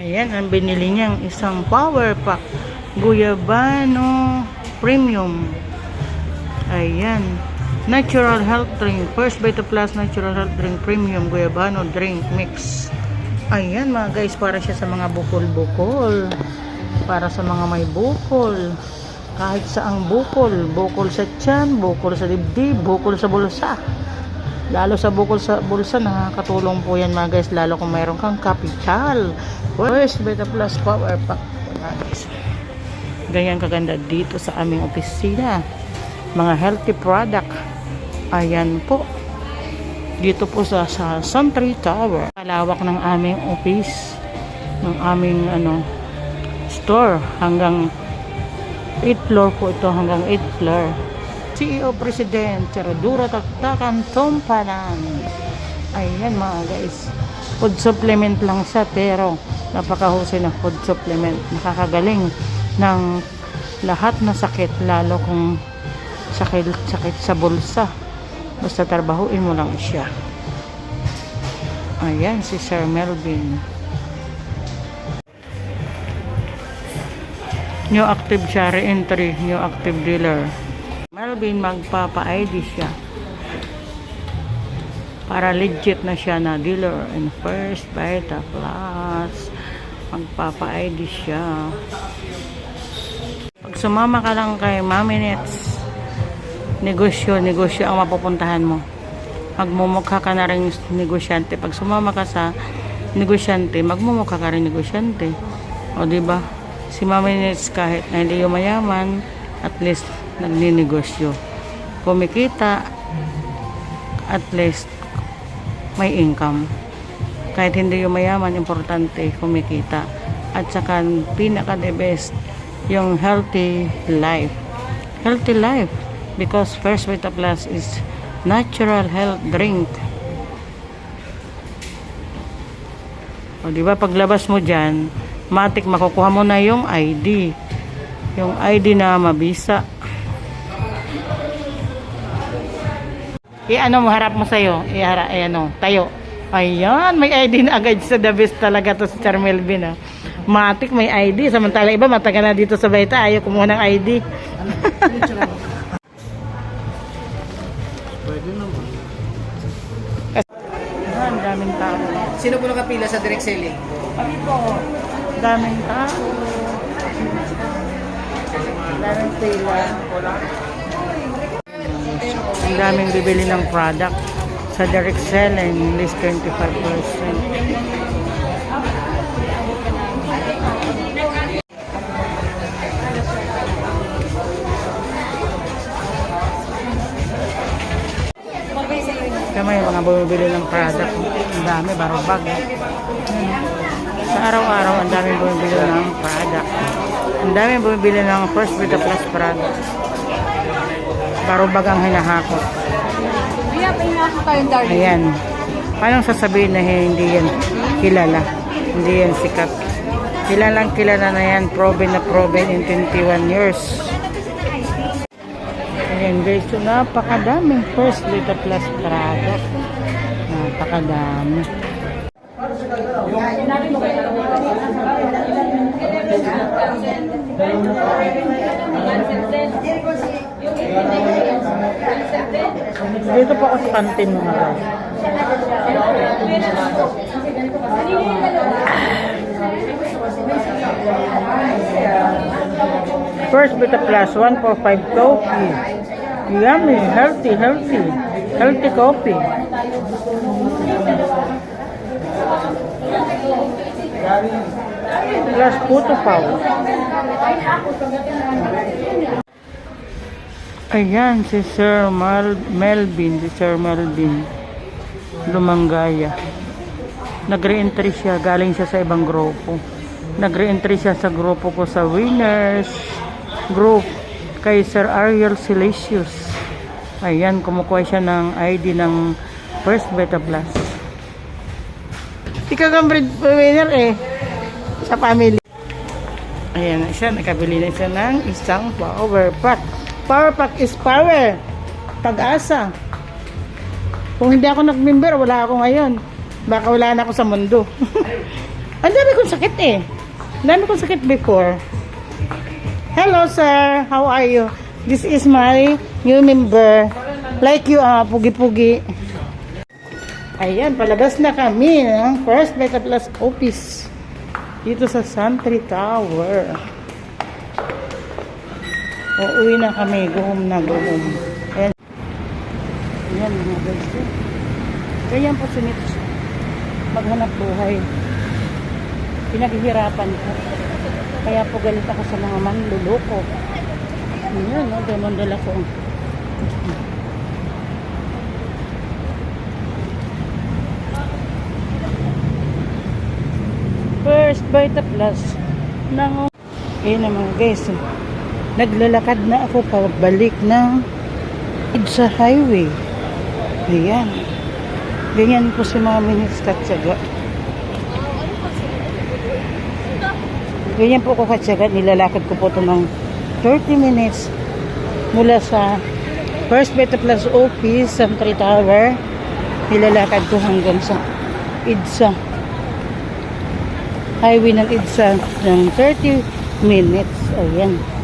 Ayan, ang binili niyang isang power pack. Guyabano Premium. Ayan. Natural Health Drink. First Beta Plus Natural Health Drink Premium Guyabano Drink Mix. Ayan mga guys, para siya sa mga bukol-bukol. Para sa mga may bukol. Kahit saang bukol. Bukol sa tiyan, bukol sa dibdib, bukol sa bulsa. Lalo sa bukol sa bulsa, nakakatulong po yan mga guys. Lalo kung mayroon kang capital. First Beta Plus Power Pack. Mga guys. Ganyan kaganda dito sa aming opisina. Mga healthy product. Ayan po. Dito po sa, sa Suntree Tower. Kalawak ng aming office. Ng aming ano store. Hanggang 8 floor po ito. Hanggang 8 floor. CEO President Charadura Taktakan Tompanan. Ayan mga guys. Food supplement lang siya pero napakahusay na food supplement. Nakakagaling ng lahat na sakit lalo kung sakit, sakit sa bulsa. Basta trabahuin mo lang siya. Ayan si Sir Melvin. New active siya, re-entry, new active dealer. Melvin, magpapa-ID siya. Para legit na siya na dealer in First Beta Plus. Magpapa-ID siya. Pag sumama ka lang kay Mami Nets, negosyo, negosyo ang mapupuntahan mo. Magmumukha ka na rin negosyante. Pag sumama ka sa negosyante, magmumukha ka rin negosyante. O, ba? Si Mami Nets kahit na hindi yung mayaman, at least nagninegosyo. Kumikita, at least may income. Kahit hindi yung mayaman, importante kumikita. At saka pinaka the best, yung healthy life. Healthy life because First Vita Plus is natural health drink. O di ba paglabas mo diyan, matik makukuha mo na yung ID. Yung ID na mabisa. I-ano mo harap mo sa'yo. I-harap, eh, ano, tayo. Ayan, may ID na agad sa the best talaga to si Sir Melvin. Ah. Matik may ID. Samantala iba, matagal na dito sa Baita. Ayaw kumuha ng ID. Pwede naman. Ah, Ang daming tao. Sino po nakapila sa direct selling? Kami po. Daming tao. Daming pila. Ang daming bibili ng product sa direct selling, list 25%. Kaya may mga bumibili ng product. Ang dami, barobag. Eh. Sa araw-araw, ang dami bumibili ng product. Ang dami bumibili ng First Vita Plus product. Barobag ang hinahakot. Kaya kayong darling. Ayan. Paano sasabihin na hindi yan kilala? Hindi yan sikat. Kilalang kilala na yan. Proven na proven in 21 years. Ayan guys, so napakadaming First Vita Plus product. Napakadami. Dito po ako sa kantin mga guys. First Beta Plus 145 coffee. Yummy, healthy, healthy. Healthy coffee. Plus puto pau. Ayan, si Sir Mal Melvin, si Sir Melvin Lumanggaya. Nag-re-entry siya, galing siya sa ibang grupo. Nag-re-entry siya sa grupo ko sa Winners Group kay Sir Ariel Silesius. Ayan, kumukuha siya ng ID ng First Beta Plus. Ikaw ang winner eh, sa family. Ayan na siya, nakabili na siya ng isang power pack. Power pack is power. Pag-asa. Kung hindi ako nag-member, wala ako ngayon. Baka wala na ako sa mundo. Ang dami kong sakit eh. Ang dami kong sakit before. Hello sir, how are you? This is my new member. Like you ah, pugi-pugi. Ayan, palabas na kami ng First Beta Plus office. Dito sa Santry Tower. Uuwi na kami, guhom na guhom. Ayan. Ayan mga guys. Ganyan po Mitch. Maghanap buhay. Pinaghihirapan ko. Kaya po galit ako sa mga manluloko. Ayan, no? Demondala ko. First Vita Plus ng Ayan na mga guys. oh. Naglalakad na ako pabalik ng sa highway. Ayan. Ganyan po si mga minutes katsaga. Ganyan po ko katsaga. Nilalakad ko po ito ng 30 minutes mula sa First Beta Plus office sa Tree Tower. Nilalakad ko hanggang sa IDSA. Highway ng IDSA ng 30 minutes. Ayan.